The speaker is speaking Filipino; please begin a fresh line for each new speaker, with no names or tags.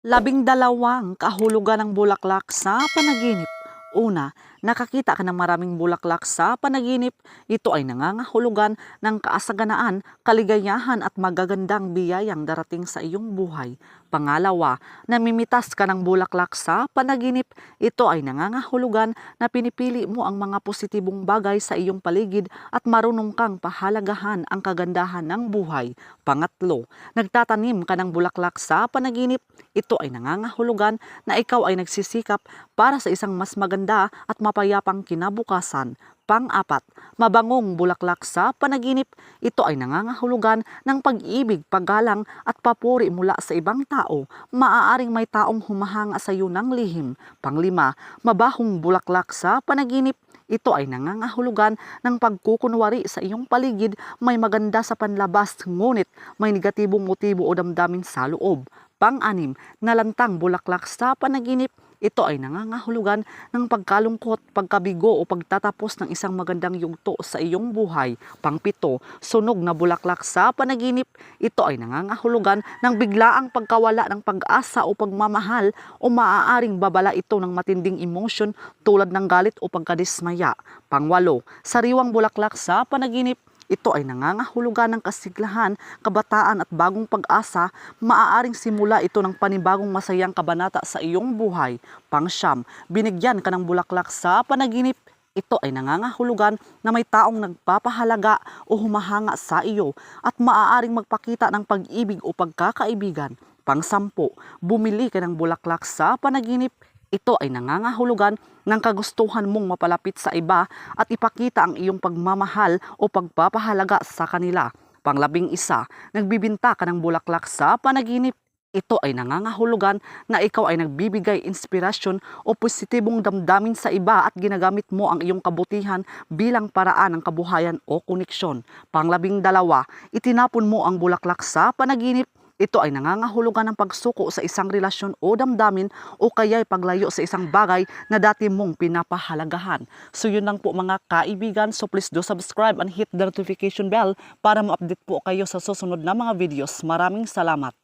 Labing dalawang kahulugan ng bulaklak sa panaginip. Una, nakakita ka ng maraming bulaklak sa panaginip. Ito ay nangangahulugan ng kaasaganaan, kaligayahan at magagandang biyayang darating sa iyong buhay. Pangalawa, namimitas ka ng bulaklak sa panaginip. Ito ay nangangahulugan na pinipili mo ang mga positibong bagay sa iyong paligid at marunong kang pahalagahan ang kagandahan ng buhay. Pangatlo, nagtatanim ka ng bulaklak sa panaginip. Ito ay nangangahulugan na ikaw ay nagsisikap para sa isang mas maganda at mapayapang kinabukasan. Pang-apat, mabangong bulaklak sa panaginip. Ito ay nangangahulugan ng pag-ibig, paggalang at papuri mula sa ibang tao. Maaaring may taong humahanga sa iyo ng lihim. Panglima, mabahong bulaklak sa panaginip. Ito ay nangangahulugan ng pagkukunwari sa iyong paligid, may maganda sa panlabas ngunit may negatibong motibo o damdamin sa loob. Pang-anim, nalantang bulaklak sa panaginip. Ito ay nangangahulugan ng pagkalungkot, pagkabigo o pagtatapos ng isang magandang yugto sa iyong buhay. Pangpito, sunog na bulaklak sa panaginip. Ito ay nangangahulugan ng biglaang pagkawala ng pag-asa o pagmamahal o maaaring babala ito ng matinding emosyon tulad ng galit o pagkadismaya. Pangwalo, sariwang bulaklak sa panaginip. Ito ay nangangahulugan ng kasiglahan, kabataan at bagong pag-asa. Maaaring simula ito ng panibagong masayang kabanata sa iyong buhay. Pangsyam, binigyan ka ng bulaklak sa panaginip. Ito ay nangangahulugan na may taong nagpapahalaga o humahanga sa iyo at maaaring magpakita ng pag-ibig o pagkakaibigan. Pangsampo, bumili ka ng bulaklak sa panaginip. Ito ay nangangahulugan ng kagustuhan mong mapalapit sa iba at ipakita ang iyong pagmamahal o pagpapahalaga sa kanila. Panglabing isa, nagbibinta ka ng bulaklak sa panaginip. Ito ay nangangahulugan na ikaw ay nagbibigay inspirasyon o positibong damdamin sa iba at ginagamit mo ang iyong kabutihan bilang paraan ng kabuhayan o koneksyon. Panglabing dalawa, itinapon mo ang bulaklak sa panaginip. Ito ay nangangahulugan ng pagsuko sa isang relasyon o damdamin o kaya'y paglayo sa isang bagay na dati mong pinapahalagahan. So yun lang po mga kaibigan. So please do subscribe and hit the notification bell para ma-update po kayo sa susunod na mga videos. Maraming salamat.